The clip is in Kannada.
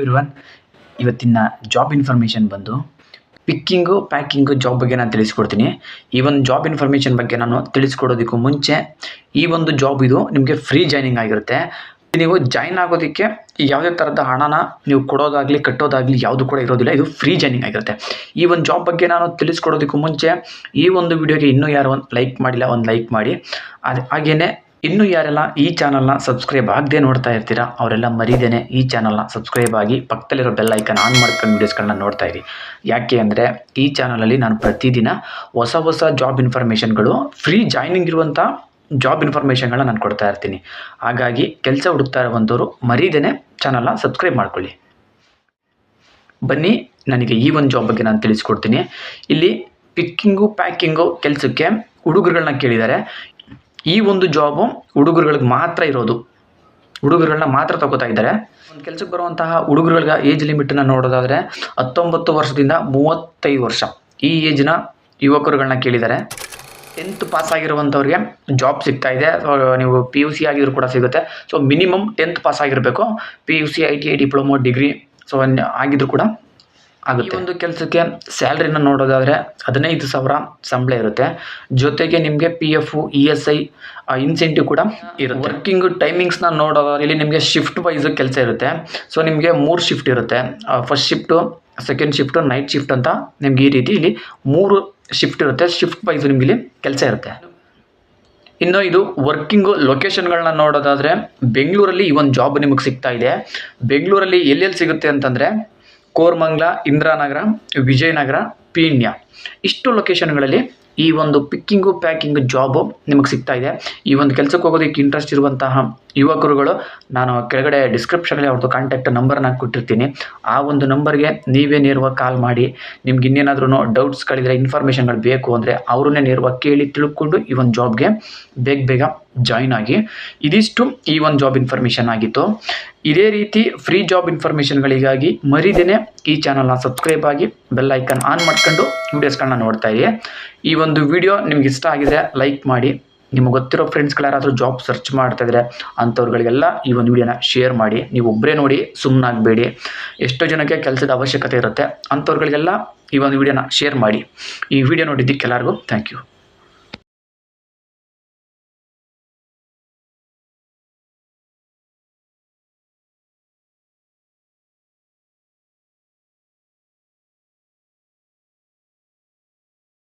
ಎವ್ರಿವನ್ ಇವತ್ತಿನ ಜಾಬ್ ಇನ್ಫಾರ್ಮೇಷನ್ ಬಂದು ಪಿಕ್ಕಿಂಗು ಪ್ಯಾಕಿಂಗು ಜಾಬ್ ಬಗ್ಗೆ ನಾನು ತಿಳಿಸ್ಕೊಡ್ತೀನಿ. ಈ ಒಂದು ಜಾಬ್ ಇನ್ಫಾರ್ಮೇಷನ್ ಬಗ್ಗೆ ನಾನು ತಿಳಿಸ್ಕೊಡೋದಕ್ಕೂ ಮುಂಚೆ ಈ ಒಂದು ಜಾಬ್ ಇದು ನಿಮಗೆ ಫ್ರೀ ಜಾಯ್ನಿಂಗ್ ಆಗಿರುತ್ತೆ. ನೀವು ಜಾಯ್ನ್ ಆಗೋದಕ್ಕೆ ಯಾವುದೇ ಥರದ ಹಣನ ನೀವು ಕೊಡೋದಾಗಲಿ, ಕಟ್ಟೋದಾಗಲಿ ಯಾವುದು ಕೂಡ ಇರೋದಿಲ್ಲ. ಇದು ಫ್ರೀ ಜಾಯ್ನಿಂಗ್ ಆಗಿರುತ್ತೆ. ಈ ಒಂದು ಜಾಬ್ ಬಗ್ಗೆ ನಾನು ತಿಳಿಸ್ಕೊಡೋದಕ್ಕೂ ಮುಂಚೆ ಈ ಒಂದು ವಿಡಿಯೋಗೆ ಇನ್ನೂ ಯಾರು ಒಂದು ಲೈಕ್ ಮಾಡಿಲ್ಲ, ಒಂದು ಲೈಕ್ ಮಾಡಿ. ಅದು ಹಾಗೆಯೇ ಇನ್ನೂ ಯಾರೆಲ್ಲ ಈ ಚಾನಲ್ನ ಸಬ್ಸ್ಕ್ರೈಬ್ ಆಗದೆ ನೋಡ್ತಾ ಇರ್ತೀರಾ, ಅವರೆಲ್ಲ ಮರಿದೇನೆ ಈ ಚಾನಲ್ನ ಸಬ್ಸ್ಕ್ರೈಬ್ ಆಗಿ ಪಕ್ಕದಲ್ಲಿರೋ ಬೆಲ್ ಐಕನ್ ಆನ್ ಮಾಡ್ಕೊಂಡು ವೀಡಿಯೋಸ್ಗಳನ್ನ ನೋಡ್ತಾ ಇರಿ. ಯಾಕೆ ಅಂದರೆ ಈ ಚಾನಲಲ್ಲಿ ನಾನು ಪ್ರತಿದಿನ ಹೊಸ ಹೊಸ ಜಾಬ್ ಇನ್ಫಾರ್ಮೇಷನ್ಗಳು ಫ್ರೀ ಜಾಯ್ನಿಂಗ್ ಇರುವಂಥ ಜಾಬ್ ಇನ್ಫಾರ್ಮೇಷನ್ಗಳನ್ನ ನಾನು ಕೊಡ್ತಾ ಇರ್ತೀನಿ. ಹಾಗಾಗಿ ಕೆಲಸ ಹುಡುಕ್ತಾ ಇರುವಂಥವ್ರು ಮರೀದೇನೆ ಚಾನಲ್ನ ಸಬ್ಸ್ಕ್ರೈಬ್ ಮಾಡ್ಕೊಳ್ಳಿ. ಬನ್ನಿ, ನನಗೆ ಈ ಒಂದು ಜಾಬ್ ಬಗ್ಗೆ ನಾನು ತಿಳಿಸ್ಕೊಡ್ತೀನಿ. ಇಲ್ಲಿ ಪಿಕ್ಕಿಂಗು ಪ್ಯಾಕಿಂಗು ಕೆಲಸಕ್ಕೆ ಹುಡುಗರುಗಳನ್ನ ಕೇಳಿದ್ದಾರೆ. ಈ ಒಂದು ಜಾಬು ಹುಡುಗರುಗಳಿಗೆ ಮಾತ್ರ ಇರೋದು. ಹುಡುಗರುಗಳನ್ನ ಮಾತ್ರ ತಗೋತಾ ಇದ್ದಾರೆ. ಒಂದು ಕೆಲಸಕ್ಕೆ ಬರುವಂತಹ ಹುಡುಗರುಗಳಿಗೆ ಏಜ್ ಲಿಮಿಟನ್ನು ನೋಡೋದಾದರೆ ಹತ್ತೊಂಬತ್ತು ವರ್ಷದಿಂದ ಮೂವತ್ತೈದು ವರ್ಷ. ಈ ಏಜ್ನ ಯುವಕರುಗಳನ್ನ ಕೇಳಿದ್ದಾರೆ. ಟೆಂತ್ ಪಾಸ್ ಆಗಿರುವಂಥವ್ರಿಗೆ ಜಾಬ್ ಸಿಗ್ತಾ ಇದೆ. ಸೊ ನೀವು ಪಿ ಯು ಸಿ ಆಗಿದ್ರು ಕೂಡ ಸಿಗುತ್ತೆ. ಸೊ ಮಿನಿಮಮ್ ಟೆಂತ್ ಪಾಸ್ ಆಗಿರಬೇಕು. P U C I T I diploma degree so ಆಗಿದ್ರು ಕೂಡ ಆಗುತ್ತೆ. ಒಂದು ಕೆಲಸಕ್ಕೆ ಸ್ಯಾಲ್ರಿನ ನೋಡೋದಾದರೆ ಹದಿನೈದು ಸಾವಿರ ಸಂಬಳ ಇರುತ್ತೆ. ಜೊತೆಗೆ ನಿಮಗೆ P F E S I incentive ಕೂಡ ಇರುತ್ತೆ. ವರ್ಕಿಂಗ್ ಟೈಮಿಂಗ್ಸ್ನ ನೋಡೋದಾದ್ರೆ ಇಲ್ಲಿ ನಿಮಗೆ ಶಿಫ್ಟ್ ವೈಸ್ ಕೆಲಸ ಇರುತ್ತೆ. ಸೊ ನಿಮಗೆ ಮೂರು ಶಿಫ್ಟ್ ಇರುತ್ತೆ. First shift second shift night shift ಅಂತ ನಿಮ್ಗೆ ಈ ರೀತಿ ಇಲ್ಲಿ ಮೂರು ಶಿಫ್ಟ್ ಇರುತ್ತೆ. ಶಿಫ್ಟ್ ವೈಸ್ ನಿಮ್ಗೆ ಇಲ್ಲಿ ಕೆಲಸ ಇರುತ್ತೆ. ಇನ್ನು ಇದು ವರ್ಕಿಂಗು ಲೊಕೇಶನ್ಗಳನ್ನ ನೋಡೋದಾದರೆ ಬೆಂಗಳೂರಲ್ಲಿ ಈ ಒಂದು ಜಾಬ್ ನಿಮಗೆ ಸಿಗ್ತಾ ಇದೆ. ಬೆಂಗಳೂರಲ್ಲಿ ಎಲ್ಲೆಲ್ಲಿ ಸಿಗುತ್ತೆ ಅಂತಂದರೆ ಕೋರ್ಮಂಗ್ಲ, ಇಂದಿರಾನಗರ, ವಿಜಯನಗರ, ಪೀಣ್ಯ. ಇಷ್ಟು ಲೊಕೇಶನ್ಗಳಲ್ಲಿ ಈ ಒಂದು ಪಿಕ್ಕಿಂಗು ಪ್ಯಾಕಿಂಗು ಜಾಬು ನಿಮಗೆ ಸಿಗ್ತಾ ಇದೆ. ಈ ಒಂದು ಕೆಲಸಕ್ಕೆ ಹೋಗೋದಕ್ಕೆ ಇಂಟ್ರೆಸ್ಟ್ ಇರುವಂತಹ ಯುವಕರುಗಳು, ನಾನು ಕೆಳಗಡೆ ಡಿಸ್ಕ್ರಿಪ್ಷನಲ್ಲಿ ಅವ್ರದ್ದು ಕಾಂಟ್ಯಾಕ್ಟ್ ನಂಬರ್ನ ಕೊಟ್ಟಿರ್ತೀನಿ. ಆ ಒಂದು ನಂಬರ್ಗೆ ನೀವೇ ನೇರವಾಗಿ ಕಾಲ್ ಮಾಡಿ. ನಿಮ್ಗೆ ಇನ್ನೇನಾದ್ರೂ ಡೌಟ್ಸ್ಗಳಿದ್ರೆ ಇನ್ಫಾರ್ಮೇಷನ್ಗಳು ಬೇಕು ಅಂದರೆ, ಅವ್ರನ್ನೇ ನೇರವಾಗಿ ಕೇಳಿ ತಿಳ್ಕೊಂಡು ಈ ಒಂದು ಜಾಬ್ಗೆ ಬೇಗ ಬೇಗ ಜಾಯ್ನ್ ಆಗಿ. ಇದಿಷ್ಟು ಈ ಒಂದು ಜಾಬ್ ಇನ್ಫಾರ್ಮೇಷನ್ ಆಗಿತ್ತು. ಇದೇ ರೀತಿ ಫ್ರೀ ಜಾಬ್ ಇನ್ಫಾರ್ಮೇಷನ್ಗಳಿಗಾಗಿ ಮರಿದೇನೆ ಈ ಚಾನಲ್ನ ಸಬ್ಸ್ಕ್ರೈಬ್ ಆಗಿ ಬೆಲ್ ಐಕನ್ ಆನ್ ಮಾಡ್ಕೊಂಡು ವೀಡಿಯೋಸ್ಗಳನ್ನ ನೋಡ್ತಾ ಇರಿ. ಈ ಒಂದು ವಿಡಿಯೋ ನಿಮ್ಗೆ ಇಷ್ಟ ಆಗಿದೆ ಲೈಕ್ ಮಾಡಿ. ನಿಮಗೆ ಗೊತ್ತಿರೋ ಫ್ರೆಂಡ್ಸ್ಗಳಾರಾದರೂ ಜಾಬ್ ಸರ್ಚ್ ಮಾಡ್ತಾ ಇದ್ರೆ ಅಂಥವ್ರುಗಳಿಗೆಲ್ಲ ಈ ಒಂದು ವಿಡಿಯೋನ ಶೇರ್ ಮಾಡಿ. ನೀವು ಒಬ್ಬರೇ ನೋಡಿ ಸುಮ್ಮನಾಗಬೇಡಿ ಎಷ್ಟೋ ಜನಕ್ಕೆ ಕೆಲಸದ ಅವಶ್ಯಕತೆ ಇರುತ್ತೆ. ಅಂಥವ್ರುಗಳಿಗೆಲ್ಲ ಈ ಒಂದು ವಿಡಿಯೋನ ಶೇರ್ ಮಾಡಿ. ಈ ವಿಡಿಯೋ ನೋಡಿದ್ದಕ್ಕೆ ಎಲ್ಲರಿಗೂ ಥ್ಯಾಂಕ್ ಯು